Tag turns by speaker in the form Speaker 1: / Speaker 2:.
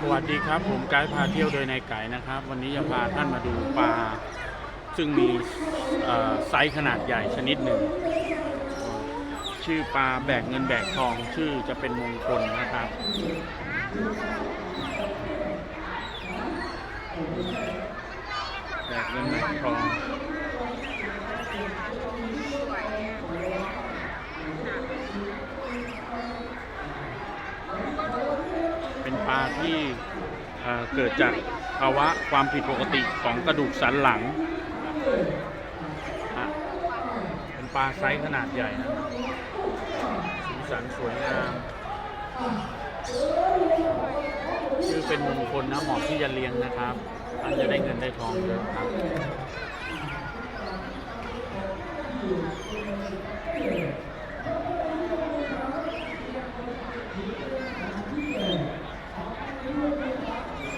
Speaker 1: สวัสดีครับ ผมไกด์พาเที่ยวโดยนายไก่นะครับ วันนี้จะพาท่านมาดูปลา ซึ่งมีไซส์ขนาดใหญ่ชนิดหนึ่ง ชื่อปลาแบกเงินแบกทองชื่อจะเป็นมงคลนะครับแบกเงินแบกทอง เป็นปลาที่เเกิดจากภาวะความผิดปกติของกระดูกสันหลัง เป็นปลาไซส์ขนาดใหญ่นะสีสันสวยงามชื่อเป็นมงคลนะเหมาะที่จะเลี้ยงนะครับท่านจะได้เงินได้ทองเยอะครับ